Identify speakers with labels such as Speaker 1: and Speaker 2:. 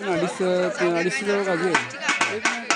Speaker 1: पण अडीच अडीचशे जवळ काजू आहे.